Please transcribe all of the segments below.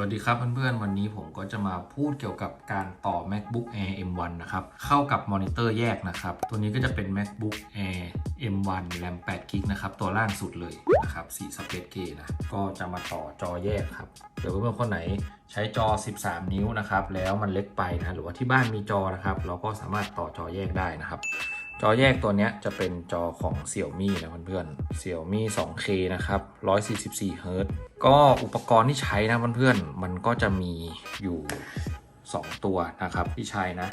วัสดีครับเพื่อนๆ วันนี้ผมก็จะมาพูดเกี่ยวกับการต่อ MacBook Air M1 นะครับ เข้ากับมอนิเตอร์แยกนะครับ ตัวนี้ก็จะเป็น MacBook Air M1 RAM 8 g b นะครับ ตัวล่างสุดเลยนะครับสีสเปซเกนะ ก็จะมาต่อจอแยกครับเดี๋ยวเพื่อนๆคนไหนใช้จอ 13 นิ้วนะครับ แล้วมันเล็กไปนะ หรือว่าที่บ้านมีจอนะครับ เราก็สามารถต่อจอแยกได้นะครับ จอแยกตัวนี้จะเป็นจอของ Xiaomi นะเพื่อนๆ Xiaomi 2K นะครับ 144 Hz ก็อุปกรณ์ที่ใช้นะเพื่อนๆ มันก็จะมีอยู่ 2 ตัวนะครับที่ใช้นะ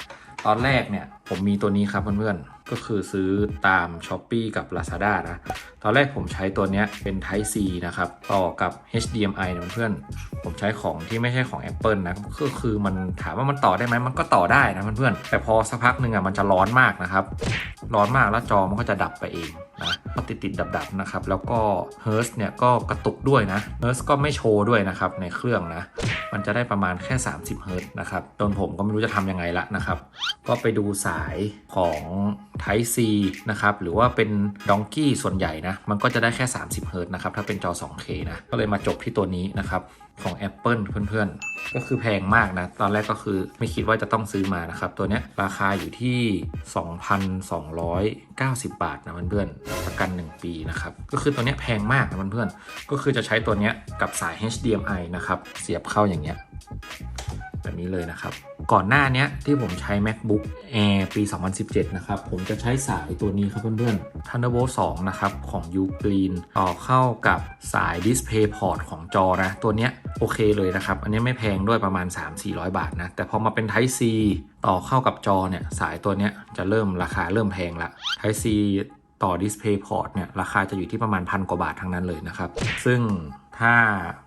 ตอนแรกเนี่ยผมมีตัวนี้ครับเพื่อนๆ ก็คือซื้อตาม s h อ p e e กับ Lazada นะ ตอนแรกผมใช้ตัวเนี้ยเป็น Type C นะครับ ต่อกับ HDMI นะเพื่อนๆ ผมใช้ของที่ไม่ใช่ของ Apple นะ ก็คือมันถามว่ามันต่อได้ไหม มันก็ต่อได้นะเพื่อนๆ แต่พอสักพักหนึ่งอะมันจะร้อนมากนะครับ ร้อนมากแล้วจอมันก็จะดับไปเองนะ ก็ติดติดดับดับๆนะครับ แล้วก็ Hertz เนี่ยก็กระตุกด้วยนะ Hertz ก็ไม่โชว์ด้วยนะครับในเครื่องนะ มันจะได้ประมาณแค่ 30 Hz นะครับจนผมก็ไม่รู้จะทำยังไงละนะครับ ก็ไปดูสายของ Type C นะครับ หรือว่าเป็น Donkey ส่วนใหญ่นะ มันก็จะได้แค่ 30 Hz นะครับ ถ้าเป็นจอ 2K นะ ก็เลยมาจบที่ตัวนี้นะครับ ของ Apple เพื่อนๆ ก็คือแพงมากนะ ตอนแรกก็คือไม่คิดว่าจะต้องซื้อมานะครับ ตัวเนี้ยราคาอยู่ที่ 2,290 บาทนะเพื่อนๆประกัน 1 ปีนะครับ ก็คือตัวนี้แพงมากนะเพื่อนๆ ก็คือจะใช้ตัวนี้กับสาย HDMI นะครับ เสียบเข้าอย่างเงี้ยแบบนี้เลยนะครับ ก่อนหน้านี้ที่ผมใช้ MacBook Air ปี 2017 นะครับ ผมจะใช้สายตัวนี้ครับเพื่อนๆ Thunderbolt 2 นะครับ ของ Ugreen ต่อเข้ากับสาย DisplayPort ของจอนะ ตัวเนี้ยโอเคเลยนะครับ อันนี้ไม่แพงด้วยประมาณ 3-400 บาทนะ แต่พอมาเป็น Type C ต่อเข้ากับจอเนี่ย สายตัวเนี้ยจะเริ่มราคาเริ่มแพงละ Type C ต่อ DisplayPort เนี่ยราคาจะอยู่ที่ประมาณพันกว่าบาททั้งนั้นเลยนะครับ ซึ่งถ้า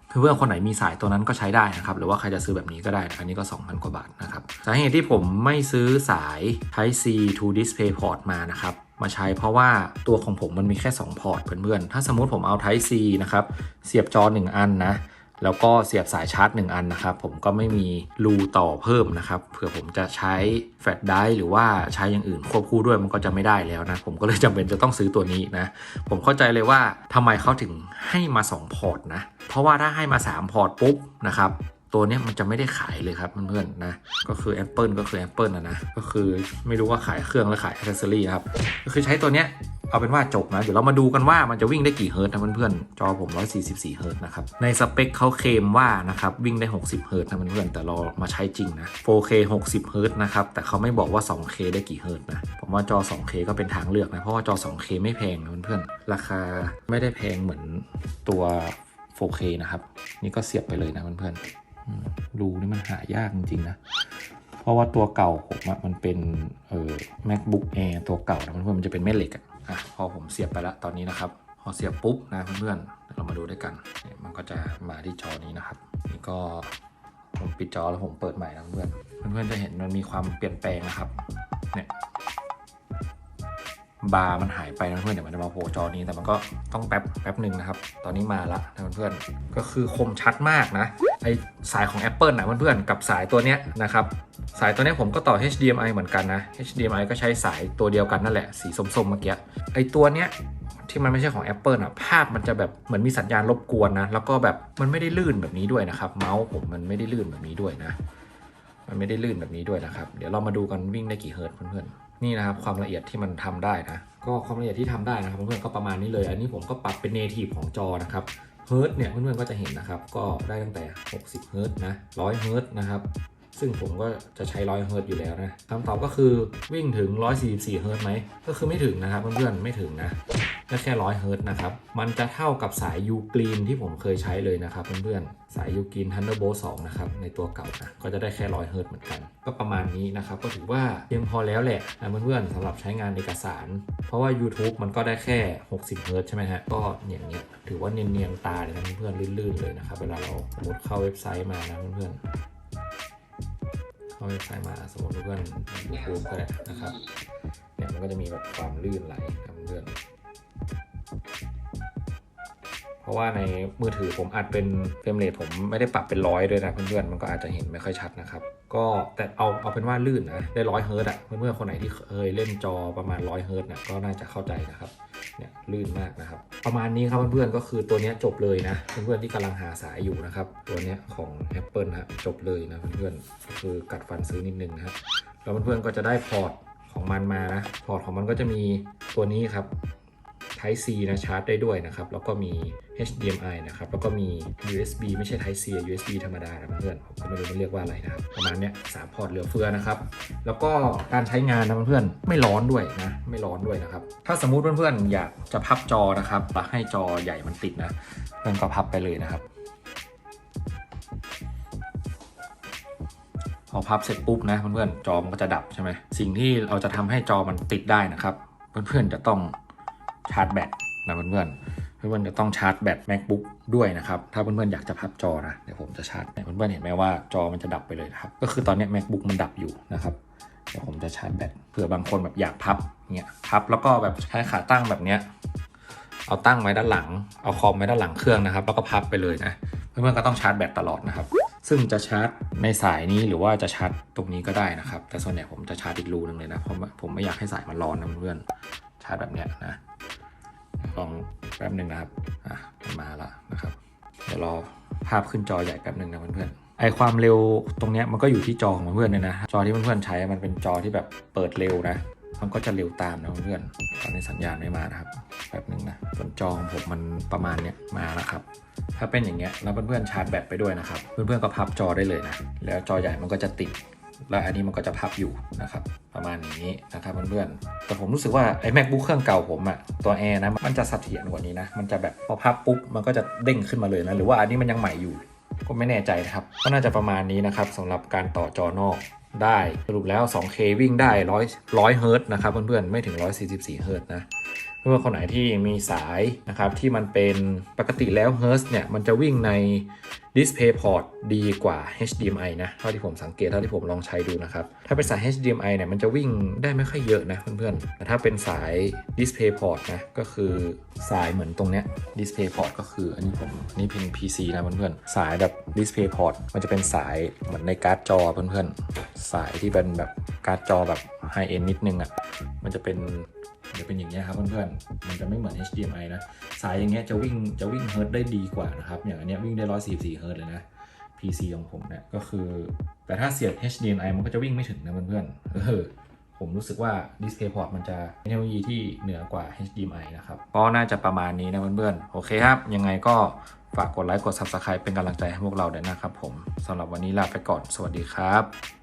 เพื่อนๆคนไหนมีสายตัวนั้นก็ใช้ได้นะครับ หรือว่าใครจะซื้อแบบนี้ก็ได้ อันนี้ก็ 2,000 กว่าบาทนะครับ สาเหตุที่ผมไม่ซื้อสาย Type C to DisplayPort มานะครับ มาใช้เพราะว่าตัวของผมมันมีแค่ 2 พอร์ตเพื่อนๆ ถ้าสมมุติผมเอา Type C นะครับ เสียบจอ 1 อันนะ แล้วก็เสียบสายชาร์จ 1 อันนะครับ ผมก็ไม่มีรูต่อเพิ่มนะครับเผื่อผมจะใช้แฟลชไดร์หรือว่าใช้อย่างอื่นควบคู่ด้วยมันก็จะไม่ได้แล้วนะ ผมก็เลยจำเป็นจะต้องซื้อตัวนี้นะ ผมเข้าใจเลยว่าทำไมเขาถึงให้มา 2 พอร์ตนะ เพราะว่าถ้าให้มา 3 พอร์ตปุ๊บนะครับ ตัวเนี้ยมันจะไม่ได้ขายเลยครับเพื่อนๆนะก็คือ Apple ก็คือ Apple นะนะก็คือไม่รู้ว่าขายเครื่องหรือขายอ c เซสซอรี่ครับก็คือใช้ตัวเนี้ยเอาเป็นว่าจบนะ เดี๋ยวเรามาดูกันว่ามันจะวิ่งได้กี่เฮิร์ตนะเพื่อนๆ จอผม 144 เฮิร์ตนะครับ ในสเปคเขาเคลมว่านะครับ วิ่งได้ 60 เฮิร์ตนะเพื่อนๆ แต่เรามาใช้จริงนะ 4K 60 เฮิร์ตนะครับ แต่เขาไม่บอกว่า 2K ได้กี่เฮิร์ตนะ ผมว่าจอ 2K ก็เป็นทางเลือกนะ เพราะว่าจอ 2K ไม่แพงนะเพื่อนๆ ราคาไม่ได้แพงเหมือนตัว 4K นะครับ นี่ก็เสียบไปเลยนะเพื่อนๆ รูนี่มันหายากจริงๆนะ เพราะว่าตัวเก่าผมอะมันเป็นเอ่อ macbook air ตัวเก่านะเพื่อนๆมันจะเป็นแม่เหล็กอะอะพอผมเสียบไปแล้วตอนนี้นะครับ พอเสียบปุ๊บนะเพื่อนๆเรามาดูด้วยกันเนี่ยมันก็จะมาที่จอนี้นะครับนี่ก็ผมปิดจอแล้วผมเปิดใหม่นะเพื่อนเพื่อนๆจะเห็นมันมีความเปลี่ยนแปลงนะครับเนี่ย บาร์มันหายไปนะเพื่อนเดี๋ยวมันจะมาโผล่จอนี้แต่มันก็ต้องแป๊บแป๊บหนึ่งนะครับ ตอนนี้มาละนะเพื่อนก็คือคมชัดมากนะไอสายของ Apple นะเพื่อนๆกับสายตัวเนี้ยนะครับสายตัวนี้ผมก็ต่อ HDMI เหมือนกันนะ HDMI ก็ใช้สายตัวเดียวกันนั่นแหละ สีส้มๆเมื่อกี้ ไอตัวเนี้ยที่มันไม่ใช่ของ Apple อะ ภาพมันจะแบบเหมือนมีสัญญาณรบกวนนะ แล้วก็แบบมันไม่ได้ลื่นแบบนี้ด้วยนะครับ เมาส์ผมมันไม่ได้ลื่นแบบนี้ด้วยนะ มันไม่ได้ลื่นแบบนี้ด้วยนะครับ เดี๋ยวเรามาดูกันวิ่งได้กี่เฮิร์ตเพื่อนๆ นี่นะครับความละเอียดที่มันทำได้นะก็ความละเอียดที่ทำได้นะครับเพื่อนๆก็ประมาณนี้เลย อันนี้ผมก็ปรับเป็นเนทีฟของจอนะครับเฮิร์ตเนี่ยเพื่อนๆก็จะเห็นนะครับก็ได้ตั้งแต่ 60เฮิร์ตนะ100เฮิร์ตนะครับซึ่งผมก็จะใช้100เฮิร์ตอยู่แล้วนะคำตอบก็คือวิ่งถึง 144เฮิร์ตไหมก็คือไม่ถึงนะครับเพื่อนๆไม่ถึงนะ ได้แค่100เฮิร์ตนะครับ มันจะเท่ากับสายยูกรีนที่ผมเคยใช้เลยนะครับเพื่อนๆ สายยูกรีน Thunderbolt 2นะครับในตัวเก่านะก็จะได้แค่100เฮิร์ตเหมือนกัน ก็ประมาณนี้นะครับ ก็ถือว่าเพียงพอแล้วแหละนะเพื่อนๆสำหรับใช้งานเอกสาร เพราะว่า YouTube มันก็ได้แค่ 60เฮิร์ตใช่ไหมฮะก็อย่างเงี้ยถือว่าเนียนๆตาเลยนะเพื่อนๆลื่นๆเลยนะครับเวลาเราสมมติเข้าเว็บไซต์มานะเพื่อนๆเข้าเว็บไซต์มาสมมติเพื่อนยูทูบก็ได้นะครับเนี่ยมันก็จะมีแบบความลื่นไหลครับเพื่อน ราะว่าในมือถือผมอัดเป็นเฟรมเรทผมไม่ได้ปรับเป็นร้อยด้วยนะเพื่อนๆมันก็อาจจะเห็นไม่ค่อยชัดนะครับก็แต่เอาเอาเป็นว่าลื่นนะได้ร้อยเฮิร์ตซ์อะเพื่อนๆคนไหนที่เคยเล่นจอประมาณร้อยเฮิร์ตเนี่ยก็น่าจะเข้าใจนะครับเนี่ยลื่นมากนะครับ ประมาณนี้ครับเพื่อนๆก็คือตัวนี้จบเลยนะ เพื่อนๆที่กำลังหาสายอยู่นะครับ ตัวนี้ของ Apple ฮะจบเลยนะเพื่อนๆก็คือกัดฟันซื้อนิดนึงนะฮะแล้วเพื่อนๆก็จะได้พอร์ตของมันมานะพอร์ตของมันก็จะมีตัวนี้ครับ Type C นะชาร์จได้ด้วยนะครับ แล้วก็มี HDMI นะครับ แล้วก็มี USB ไม่ใช่ Type C อะ USB ธรรมดานะเพื่อนผมก็ไม่รู้มันเรียกว่าอะไรนะครับ ประมาณเนี้ยสามพอร์ตเหลือเฟือนะครับ แล้วก็การใช้งานนะเพื่อนไม่ร้อนด้วยนะ ไม่ร้อนด้วยนะครับ ถ้าสมมุติเพื่อนๆอยากจะพับจอนะครับแล้วให้จอใหญ่มันติดนะ เพื่อนก็พับไปเลยนะครับ พอพับเสร็จปุ๊บนะเพื่อนๆจอมันก็จะดับใช่ไหมสิ่งที่เราจะทำให้จอมันติดได้นะครับ เพื่อนๆจะต้องาร์จแบตนะเพื่อนๆ เพื่อนๆจะต้องชาร์จแบต macbook ด้วยนะครับ ถ้าเพื่อนๆ อยากจะพับจอนะ เดี๋ยวผมจะชาร์จเพื่อนๆ เห็นไหมว่าจอมันจะดับไปเลยนะครับ ก็คือตอนนี้ macbook มันดับอยู่นะครับ เดี๋ยวผมจะชาร์จแบต เผื่อบางคนแบบอยากพับเนี่ยพับแล้วก็แบบใช้ขาตั้งแบบเนี้ย เอาตั้งไว้ด้านหลัง เอาคอมไว้ด้านหลังเครื่องนะครับ แล้วก็พับไปเลยนะ เพื่อนๆ ก็ต้องชาร์จแบตตลอดนะครับ ซึ่งจะชาร์จในสายนี้หรือว่าจะชาร์จตรงนี้ก็ได้นะครับ แต่ส่วนใหญ่ผมจะชาร์จอีกรูนึงเลยนะ เพราะผมไม่อยากให้สายมันร้อนนะเพื่อนๆ ชาร์จแบบเนี้ยนะ ลองแป๊บหนึ่งนะครับ อะมาแล้วนะครับ เดี๋ยวรอภาพขึ้นจอใหญ่แป๊บหนึ่งนะเพื่อนๆ ไอความเร็วตรงเนี้ยมันก็อยู่ที่จอของเพื่อนๆเลยนะ จอที่เพื่อนๆใช้มันเป็นจอที่แบบเปิดเร็วนะ มันก็จะเร็วตามนะเพื่อนๆตอนนี้สัญญาณไม่มานะครับ แป๊บหนึ่งนะส่วนจอของผมมันประมาณเนี้ยมาแล้วครับ ถ้าเป็นอย่างเงี้ยแล้วเพื่อนๆชาร์จแบตไปด้วยนะครับ เพื่อนๆก็พับจอได้เลยนะ แล้วจอใหญ่มันก็จะติด แล้วอันนี้มันก็จะพับอยู่นะครับ ประมาณนี้นะครับเพื่อนๆแต่ผมรู้สึกว่าไอ้ macbook เครื่องเก่าผมอะตัวแอร์นะมันจะเสถียรกว่านี้นะ มันจะแบบพอพับปุ๊บมันก็จะเด้งขึ้นมาเลยนะ หรือว่าอันนี้มันยังใหม่อยู่ ก็ไม่แน่ใจนะครับ ก็น่าจะประมาณนี้นะครับสำหรับการต่อจอนอกได้สรุปแล้ว 2K วิ่งได้ 100 100เฮิร์ตนะครับเพื่อนๆ ไม่ถึง 144 เฮิร์ตนะ เพื่อนๆคนไหนที่มีสายนะครับที่มันเป็นปกติแล้วเฮิร์ตซ์เนี่ย มันจะวิ่งใน DisplayPort ดีกว่า HDMI นะ เท่าที่ผมสังเกต เท่าที่ผมลองใช้ดูนะครับ ถ้าเป็นสาย HDMI เนี่ย มันจะวิ่งได้ไม่ค่อยเยอะนะเพื่อนๆ แต่ถ้าเป็นสาย DisplayPort นะ ก็คือสายเหมือนตรงเนี้ย DisplayPort ก็คืออันนี้ผมนนี้เป็น PC นะเพื่อนๆ สายแบบ DisplayPort มันจะเป็นสายเหมือนในการ์ดจอเพื่อนๆ สายที่เป็นแบบการ์ดจอแบบ High End นิดนึงอะ่ะ มันจะเป็น จะเป็นอย่างเงี้ยครับเพื่อนๆ มันจะไม่เหมือน HDMI นะ สายอย่างเงี้ยจะวิ่งจะวิ่งเฮิร์ตได้ดีกว่านะครับ อย่างอันเนี้ยวิ่งได้144เฮิร์ตเลยนะ PC ของผมเนี่ยก็คือ แต่ถ้าเสียบ HDMI มันก็จะวิ่งไม่ถึงนะเพื่อนๆ เออผมรู้สึกว่า DisplayPort มันจะเทคโนโลยีที่เหนือกว่า HDMI นะครับก็น่าจะประมาณนี้นะเพื่อนๆ โอเคครับ ยังไงก็ฝากกดไลค์กด Subscribe เป็นกำลังใจให้พวกเราด้วยนะครับผมสำหรับวันนี้ลาไปก่อน สวัสดีครับ